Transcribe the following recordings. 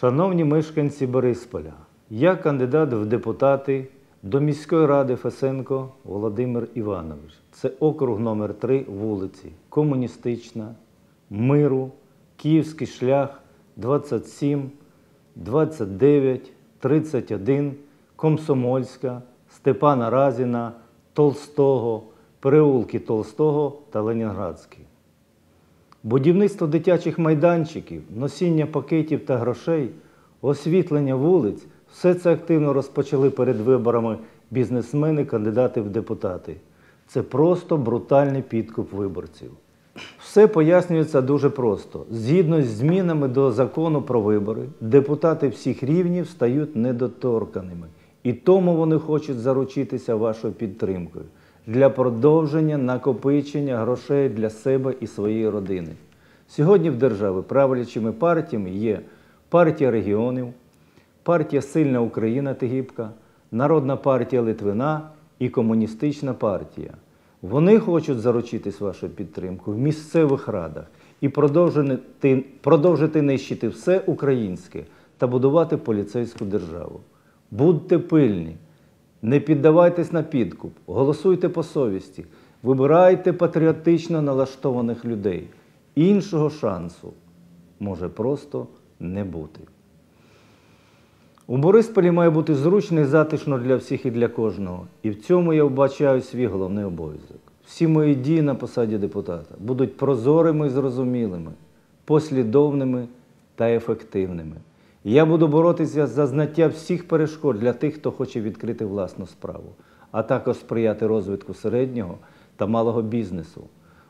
Шановні мешканці Борисполя, я кандидат в депутати до міської ради Фесенко Володимир Іванович. Це округ номер 3 вулиці Комуністична, Миру, Київський шлях 27, 29, 31, Комсомольська, Степана Разіна, Толстого, переулки Толстого та Ленінградський. Будівництво дитячих майданчиків, носіння пакетів та грошей, освітлення вулиць все це активно розпочали перед виборами бізнесмени, кандидати в депутати. Це просто брутальний підкуп виборців. Все пояснюється дуже просто. Згідно з змінами до закону про вибори, депутати всіх рівнів стають недоторканими. І тому вони хочуть заручитися вашою підтримкою для продовження накопичення грошей для себе і своєї родини. Сьогодні в державі правлячими партіями є партія регіонів, партія Сильна Україна Тегібка, Народна партія Литвина і Комуністична партія. Вони хочуть заручитись вашою підтримкою в місцевих радах і продовжити, продовжити нищити все українське та будувати поліцейську державу. Будьте пильні, не піддавайтесь на підкуп, голосуйте по совісті, вибирайте патріотично налаштованих людей. Іншого шансу може просто не бути. У Борисполі має бути зручно і затишно для всіх і для кожного. І в цьому я вбачаю свій головний обов'язок. Всі мої дії на посаді депутата будуть прозорими і зрозумілими, послідовними та ефективними. Я буду боротися за знаття всіх перешкод для тих, хто хоче відкрити власну справу, а також сприяти розвитку середнього та малого бізнесу,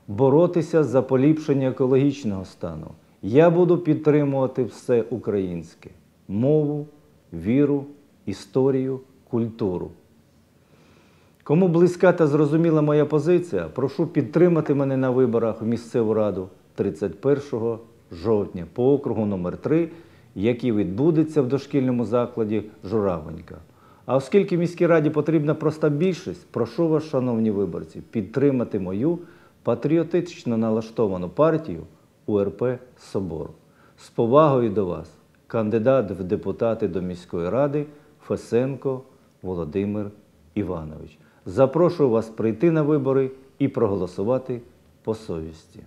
боротися за поліпшення екологічного стану. Я буду підтримувати все українське мову, віру, історію, культуру. Кому близька та зрозуміла моя позиція, прошу підтримати мене на виборах в місцеву раду 31 жовтня по округу номер 3 який відбудеться в дошкільному закладі Журавонька. А оскільки міській раді потрібна проста більшість, прошу вас, шановні виборці, підтримати мою патріотично налаштовану партію УРП Собор. З повагою до вас, кандидат в депутати до міської ради Фесенко Володимир Іванович. Запрошую вас прийти на вибори і проголосувати по совісті.